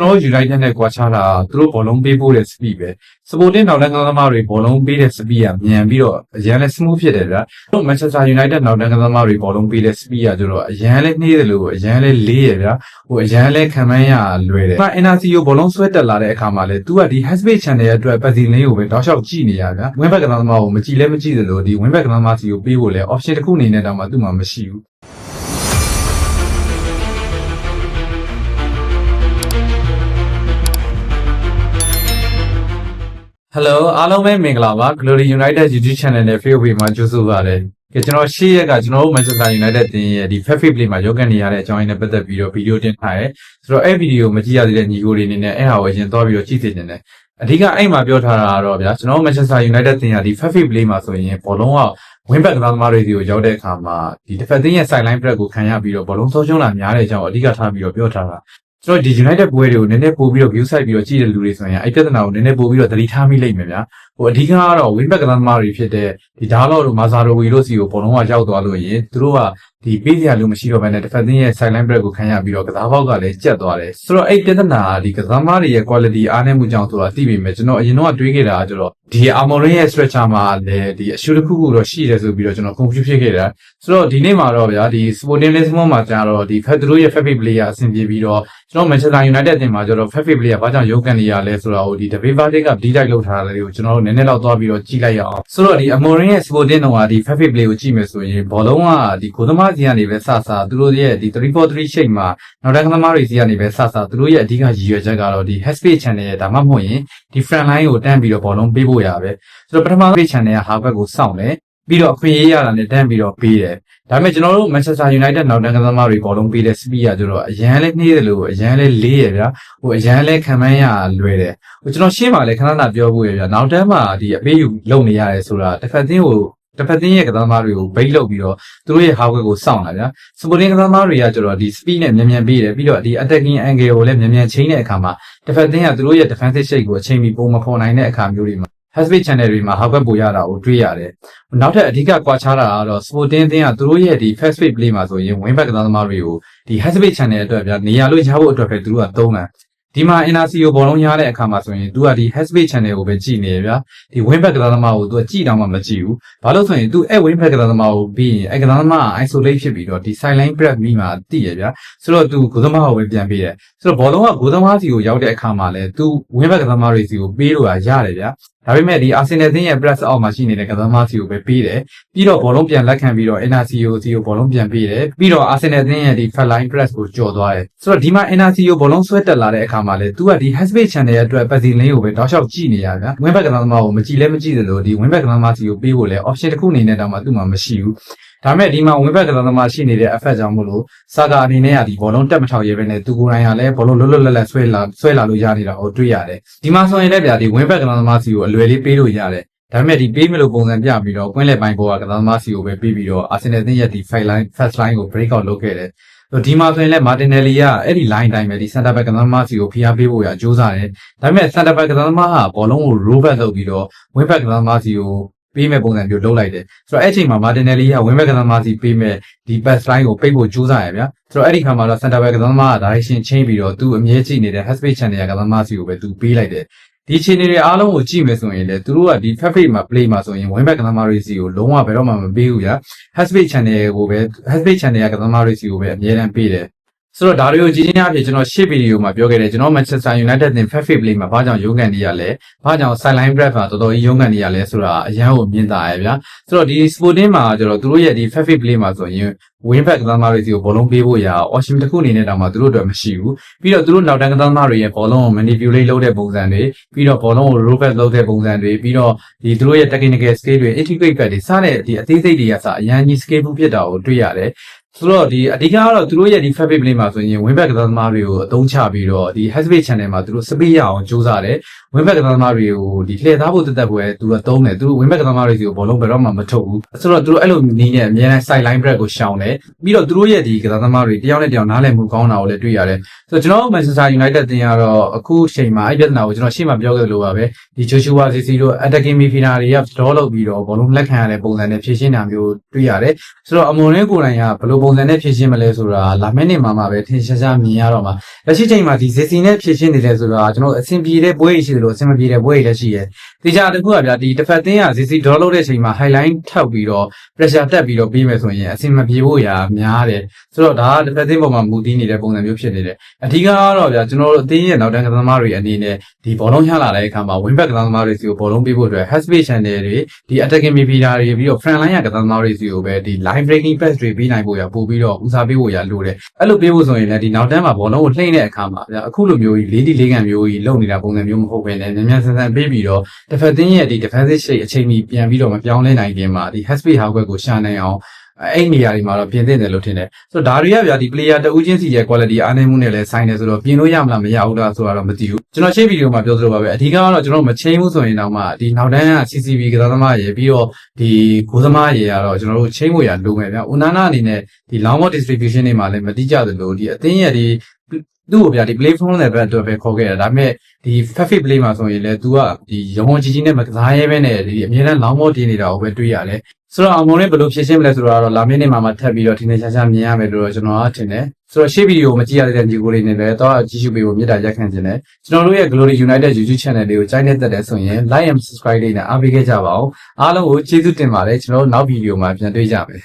ကျွန်တော် United နဲ့ကွာခြားတာသူတို့ဘောလုံးပေးဖို့တဲ့ speed ပဲ supporting နောက်တန်းကသမားတွေဘောလုံးပေးတဲ့ speed ကမြန်ပြီးတော့အရန်လဲ smooth ဖြစ်တယ်ဗျာတို့ Manchester United နောက်တန်းကသမားတွေဘောလုံးပေးတဲ့ speed ကကျတော့အရန်လဲနှေးတယ်လို့အရန်လဲလေးရဗျာဟိုအရန်လဲခံမှန်းရလွယ်တယ်။ဒါ NRC ကိုဘောလုံးဆွဲတက်လာတဲ့အခါမှာလဲ तू ကဒီ Hasbay channel ရဲ့အတွက်ပတ်စီလင်းကိုပဲတောက်လျှောက်ကြည့်နေရဗျာ win back ကသမားကိုမကြည့်လဲမကြည့်တယ်လို့ဒီ win back ကသမားစီကိုပေးဖို့လဲ option တစ်ခုအနေနဲ့တောင်မှသူ့မှာမရှိဘူး Hello အားလုံးပဲမင်္ဂလာပါ Glory United YouTube Channel နဲ့ Facebook Page မှာကြိုဆိုပါရစေ။ကဲကျွန်တော်ရှေ့ရက်ကကျွန်တော်တို့ Manchester United တင်ရဲ့ဒီ Fair Play မှာရောက်ကန်နေရတဲ့အကြောင်းအရင်းနဲ့ပတ်သက်ပြီးတော့ဗီဒီယိုတင်ထားရဲ။ဆိုတော့အဲ့ဗီဒီယိုမကြည့်ရသေးတဲ့ညီကိုတွေအနေနဲ့အဲ့ဟာကိုအရင်သွားပြီးတော့ကြည့်စေချင်တယ်။အဓိကအဲ့မှာပြောထားတာကတော့ဗျာကျွန်တော်တို့ Manchester United တင်ရဒီ Fair Play မှာဆိုရင်ဘောလုံးက win back ကစားသမားတွေစီကိုရောက်တဲ့အခါမှာဒီ defending ရဲ့ sideline break ကိုခံရပြီးတော့ဘောလုံးဆုံးရှုံးလာများတဲ့အကြောင်းအဓိကထားပြီးတော့ပြောထားတာ ကျွန်တော်ဒီ United ပွဲတွေကိုနည်းနည်းပို့ပြီးတော့ view site ပြီးတော့ကြည့်တဲ့လူတွေဆိုရင်အဲ့ပြဿနာကိုနည်းနည်းပို့ပြီးတော့သတိထားမိလိမ့်မယ်ဗျာ ဟိုအဓိကကတော့ win back ကစားသမားတွေဖြစ်တဲ့ဒီဒါလော့တို့မာဇာရိုဝီတို့စီကိုဘောလုံးကရောက်သွားလို့ရင်သူတို့ကဒီပေးစရာလို့မရှိတော့ဘဲနဲ့ defending ရဲ့ sideline break ကိုခံရပြီးတော့ကစားပေါက်ကလည်းကျက်သွားတယ်ဆိုတော့အဲ့ပြဿနာကဒီကစားသမားတွေရဲ့ quality အားနည်းမှုကြောင့်ဆိုတာသိပြီမယ်ကျွန်တော်အရင်တော့တွေးခဲ့တာကကျတော့ဒီ Amorim ရဲ့ stretcher မှာလည်းဒီအရှုတစ်ခုခုတော့ရှိတယ်ဆိုပြီးတော့ကျွန်တော် confuse ဖြစ်ခဲ့တာဆိုတော့ဒီနေ့မှာတော့ဗျာဒီ Sporting Lisbon မှာကျတော့ဒီ Federal ရဲ့ favorite player အဆင်ပြေပြီးတော့ကျွန်တော် Manchester United တင်မှာကျတော့ favorite player ဘာကြောင့်ရုပ်ကန်နေရလဲဆိုတာကိုဒီ David Vardy က deep dive လုပ်ထားတာလေးကိုကျွန်တော်တို့နည်းနည်းတော့သွားပြီးတော့ကြည့်လိုက်ရအောင်ဆိုတော့ဒီ Amorim ရဲ့ Sporting တော့ဒီ favorite play ကိုကြည့်မယ်ဆိုရင်ဘောလုံးကဒီကိုသမားစီကနေပဲစစသူတို့ရဲ့ဒီ343 shape မှာနောက်တန်းကသမားတွေစီကနေပဲစစသူတို့ရဲ့အဓိကရည်ရွယ်ချက်ကတော့ဒီ Headspace channel ရဲ့ဒါမှမဟုတ်ရင်ဒီ front line ကိုတန်းပြီးတော့ဘောလုံးပေးဖို့ရပဲဆိုတော့ပထမ page channel က halfback ကိုစောင့်တယ် ပြီးတော့အခွင့်အရေးရတာနဲ့တန်းပြီးတော့ပေးတယ်ဒါပေမဲ့ကျွန်တော်တို့ Manchester United နောက်တန်းကသမားတွေဘောလုံးပေးတဲ့ speed ကကျတော့အရန်လဲနှေးတယ်လို့အရန်လဲလေးရဗျာဟိုအရန်လဲခံမှန်းရလွယ်တယ်ဟိုကျွန်တော်ရှင်းပါလေခဏခဏပြောဖို့ရဗျာနောက်တန်းမှာဒီအပေးယူလုပ်နေရတယ်ဆိုတာတစ်ဖက်သင်းကိုတစ်ဖက်သင်းရဲ့ကစားသမားတွေကိုဘိတ်လုပ်ပြီးတော့သူတို့ရဲ့ hardware ကိုစောင့်လာဗျာ supporting ကစားသမားတွေကကျတော့ဒီ speed နဲ့မြန်မြန်ပေးတယ်ပြီးတော့ဒီ attacking angle ကိုလည်းမြန်မြန်ချိန်တဲ့အခါမှာတစ်ဖက်သင်းကသူတို့ရဲ့ defensive shape ကိုအချိန်မီပုံမဖော်နိုင်တဲ့အခါမျိုးတွေမှာ Facebook channel တွေမှာ hardware ပို့ရတာကိုတွေ့ရတယ်။နောက်ထပ်အဓိကကွာခြားတာကတော့ Sporting အသင်းကသူတို့ရဲ့ဒီ Facebook Play မှာဆိုရင် wing back ကစားသမားတွေကိုဒီ Facebook channel အတွက်ပြနေရာလို့ရဖို့အတွက်ပဲသူတို့ကသုံးတယ်။ဒီမှာ NRC ကိုဘောလုံးရတဲ့အခါမှာဆိုရင်သူကဒီ Facebook channel ကိုပဲကြည့်နေရဗျာ။ဒီ wing back ကစားသမားကိုသူကကြည့်တော့မှမကြည့်ဘူး။ဘာလို့ဆိုရင်သူအဲ့ wing back ကစားသမားကိုပြီးရင်အဲ့ကစားသမားက isolate ဖြစ်ပြီးတော့ဒီ sideline press မိမှာတည်ရဗျာ။ဆိုတော့သူကိုယ်သမားကိုပဲပြန်ပေးတယ်။ဆိုတော့ဘောလုံးကကိုယ်သမားစီကိုရောက်တဲ့အခါမှာလဲသူ wing back ကစားသမားတွေစီကိုပေးလို့ရရတယ်ဗျာ။ဒါပေမဲ့ဒီ Arsenal တင်းရဲ့ press အောက်မှာရှိနေတဲ့ကစားသမားစီကိုပဲပေးတယ်ပြီးတော့ဘောလုံးပြန်လက်ခံပြီးတော့ NRC ကိုစီကိုဘောလုံးပြန်ပေးတယ်ပြီးတော့ Arsenal တင်းရဲ့ဒီ flat line press ကိုကျော်သွားတယ်ဆိုတော့ဒီမှာ NRC ကိုဘောလုံးဆွဲတက်လာတဲ့အခါမှာလဲ तू ကဒီ Hasbay channel ရဲ့အတွက်ပတ်စီလင်းကိုပဲတောက်လျှောက်ကြည့်နေရဗျာ win back ကစားသမားကိုမကြည့်လဲမကြည့်တယ်လို့ဒီ win back ကစားသမားစီကိုပေးဖို့လဲ option တစ်ခုအနေနဲ့တောင်မှသူ့မှာမရှိဘူးဒါမဲ့ဒီမှာ win back ကစားသမားရှိနေတဲ့ effect ကြောင့်မို့လို့စာကာအနေနဲ့ကဒီဘောလုံးတက်မထောက်ရဲပဲနဲ့သူကိုယ်တိုင်ကလည်းဘောလုံးလွတ်လွတ်လပ်လပ်ဆွဲလာဆွဲလာလို့ရနေတာကိုတွေ့ရတယ်ဒီမှာဆိုရင်လည်းဗျာဒီ win back ကစားသမားစီကိုအလွယ်လေးပေးလို့ရတယ်ဒါပေမဲ့ဒီပေးမလို့ပုံစံပြပြီးတော့ကွင်းလက်ပိုင်းပေါ်ကကစားသမားစီကိုပဲပေးပြီးတော့ Arsenal တင်းရဲ့ဒီ fight line first line ကို break out လုပ်ခဲ့တယ်ဆိုဒီမှာဆိုရင်လည်း Martinelli ကအဲ့ဒီ line တိုင်းပဲဒီ center back ကစားသမားစီကိုဖိအားပေးဖို့ရကြိုးစားတယ်ဒါပေမဲ့ center back ကစားသမားကဘောလုံးကို roll back လုပ်ပြီးတော့ win back ကစားသမားစီကိုပေးမဲ့ပုံစံမျိုးလုပ်လိုက်တယ်ဆိုတော့အဲ့ချိန်မှာ Martinelli က win back ကစားသမားစီပေးမဲ့ဒီ pass line ကိုပိတ်ဖို့ကြိုးစားရဗျာဆိုတော့အဲ့ဒီခါမှာတော့ center back ကစားသမားက direction change ပြီးတော့သူ့အမြဲကြည့်နေတဲ့ Hasbay channel ကစားသမားစီကိုပဲသူပေးလိုက်တယ် ဒီအခြေအနေတွေအားလုံးကိုကြည့်မယ်ဆိုရင်လေသူတို့ကဒီ favorite မှာ play မှာဆိုရင် win back ကစားသမားတွေစီကိုလုံးဝဘယ်တော့မှမပေးဘူးညာ Hasbay channel ကိုပဲ Hasbay channel ကကစားသမားတွေစီကိုပဲအမြဲတမ်းပေးတယ် ဆိုတော့ဒါတွေကိုကြည့်ချင်းအဖြစ်ကျွန်တော်ရှေ့ဗီဒီယိုမှာပြောခဲ့တယ်ကျွန်တော် Manchester United တင် favorite play မှာဘာကြောင့်ရုံးကန်နေရလဲဘာကြောင့် sideline break မှာတော်တော်ကြီးရုံးကန်နေရလဲဆိုတာအရန်ကိုမြင်တာရဗျာဆိုတော့ဒီ sporting မှာကျတော့သူတို့ရဲ့ဒီ favorite play မှာဆိုရင် win back ကစားသမားတွေစီကိုဘောလုံးပေးဖို့ရအောင် option တစ်ခုအနေနဲ့တောင်မှသူတို့အတွက်မရှိဘူးပြီးတော့သူတို့နောက်တန်းကစားသမားတွေရဲ့ဘောလုံးကို manipulate လုပ်တဲ့ပုံစံတွေပြီးတော့ဘောလုံးကို roll back လုပ်တဲ့ပုံစံတွေပြီးတော့ဒီသူတို့ရဲ့ technical skill တွေ integrate back တွေစတဲ့ဒီအသေးစိတ်တွေကစအရန်ကြီး scalable ဖြစ်တာကိုတွေ့ရတယ် ဆိုတော့ဒီအဓိကကတော့သူတို့ရဲ့ဒီ fabric play မှာဆိုရင် win back ကစားသမားတွေကိုအသုံးချပြီးတော့ဒီ hasbay channel မှာသူတို့ speed ရအောင်ကြိုးစားတယ် win back ကစားသမားတွေကိုဒီလှည့်သားဖို့တက်တက်ပွဲသူတို့သုံးတယ်သူတို့ win back ကစားသမားတွေစီကိုဘောလုံးဘယ်တော့မှမထုတ်ဘူးဆိုတော့သူတို့အဲ့လိုနီးနေအများနဲ့ side line break ကိုရှောင်တယ်ပြီးတော့သူတို့ရဲ့ဒီကစားသမားတွေတယောက်နဲ့တယောက်နားလည်မှုကောင်းတာကိုလည်းတွေ့ရတယ်ဆိုတော့ကျွန်တော် Manchester United တင်ကတော့အခုချိန်မှာအဲ့ပြဿနာကိုကျွန်တော်ရှေ့မှာပြောခဲ့လို့ပါပဲဒီ Joshua Zirkzee တို့ attacking midfielder တွေက draw လုပ်ပြီးတော့ဘောလုံးလက်ခံရတဲ့ပုံစံနဲ့ဖြည့်ရှင်းတာမျိုးတွေ့ရတယ်ဆိုတော့အမွန်ရင်းကိုယ်တိုင်ကဘယ်လိုပုံစံနဲ့ဖြည့်ရှင်းမလဲဆိုတာလာမယ့်နေ့မှာမှပဲထင်ရှားရှားမြင်ရတော့မှာလက်ရှိချိန်မှာဒီ ZC နဲ့ဖြည့်ရှင်းနေတယ်ဆိုတာကျွန်တော်အဆင်ပြေတဲ့ပွဲတွေရှိတယ်လို့အဆင်မပြေတဲ့ပွဲတွေလည်းရှိတယ်ဒီကြတစ်ခုကဗျာဒီတစ်ဖက်သင်းက ZC draw လုပ်တဲ့ချိန်မှာ highline ထောက်ပြီးတော့ pressure တက်ပြီးတော့ပြီးမယ်ဆိုရင်အဆင်မပြေဖို့ရာများတယ်ဆိုတော့ဒါကတစ်ဖက်သင်းပေါ်မှာမူတည်နေတဲ့ပုံစံမျိုးဖြစ်နေတယ်အဓိကကတော့ဗျာကျွန်တော်တို့အသင်းရဲ့နောက်တန်းကစားသမားတွေအနေနဲ့ဒီဘောလုံးရလာတဲ့အခါမှာ wing back ကစားသမားတွေစီကိုဘောလုံးပေးဖို့အတွက် has space channel တွေဒီ attacking midfielder တွေပြီးတော့ front line ကကစားသမားတွေစီကိုပဲဒီ line breaking pass တွေပေးနိုင်ဖို့ရပို့ပြီးတော့ဦးစားပေးဖို့ရလိုတယ်အဲ့လိုပေးဖို့ဆိုရင်လည်းဒီနောက်တန်းမှာဘောလုံးကိုလှိမ့်တဲ့အခါမှာဗျာအခုလိုမျိုးကြီးလေးဒီလေးကန်မျိုးကြီးလုံနေတာပုံစံမျိုးမဟုတ်ဘဲနဲ့မြန်မြန်ဆန်ဆန်ပေးပြီးတော့တစ်ဖက်သင်းရဲ့ဒီ defensive shape အချိန်ကြီးပြန်ပြီးတော့မပြောင်းလဲနိုင်ခင်မှာဒီ has space ဟာကွက်ကိုရှာနိုင်အောင်အဲ့ဒီနေရာတွေမှာတော့ပြင်သင့်တယ်လို့ထင်တယ်ဆိုတော့ဒါတွေကဗျာဒီ player တဦးချင်းစီရဲ့ quality အားနည်းမှုနဲ့လည်းဆိုင်တယ်ဆိုတော့ပြင်လို့ရမလားမရဘူးလားဆိုတာတော့မသိဘူး ကျွန်တော်ရှေ့ဗီဒီယိုမှာပြောသလိုပါပဲအဓိကကတော့ကျွန်တော်မချင်းဘူးဆိုရင်တော့မှဒီနောက်တန်းက CCB ကစားသမားရေပြီးတော့ဒီဂိုးသမားရေကတော့ကျွန်တော်တို့ချင်းဖို့ရလိုမယ်ဗျာဦးနာနာအနေနဲ့ဒီ long ball distribution တွေမှာလည်းမတိကျသလိုဒီအသင်းရဲ့ဒီသူ့ကိုဗျာဒီ play phone နဲ့ပဲအတွက်ပဲခေါ်ခဲ့တာဒါပေမဲ့ဒီ perfect play မှာဆိုရင်လည်း तू ကဒီရုံးကြီးကြီးနဲ့မကစားရဲပဲနဲ့ဒီအမြဲတမ်း long ball တင်နေတာကိုပဲတွေ့ရတယ်ဆိုတော့အောင်မုံနဲ့ဘယ်လိုဖြည့်ရှင်းမလဲဆိုတော့တော့လာမင်းနေ့မှာမှထပ်ပြီးတော့ဒီနေ့ချာချာမြင်ရမယ်လို့တော့ကျွန်တော်ကထင်တယ် ဆိုတော့ရှေ့ဗီဒီယိုမကြည့်ရတဲ့ညီကိုလေးတွေလည်းတော့ကြည့်ရှုပေးဖို့မြတ်တာရက်ခံခြင်းနဲ့ကျွန်တော်တို့ရဲ့ Glory United YouTube channel လေးကိုကြိုက်နေတဲ့တဲ့ဆိုရင် like and subscribe လေးနဲ့အားပေးခဲ့ကြပါဦးအားလုံးကိုကျေးဇူးတင်ပါတယ်ကျွန်တော်တို့နောက်ဗီဒီယိုမှာပြန်တွေ့ကြမယ်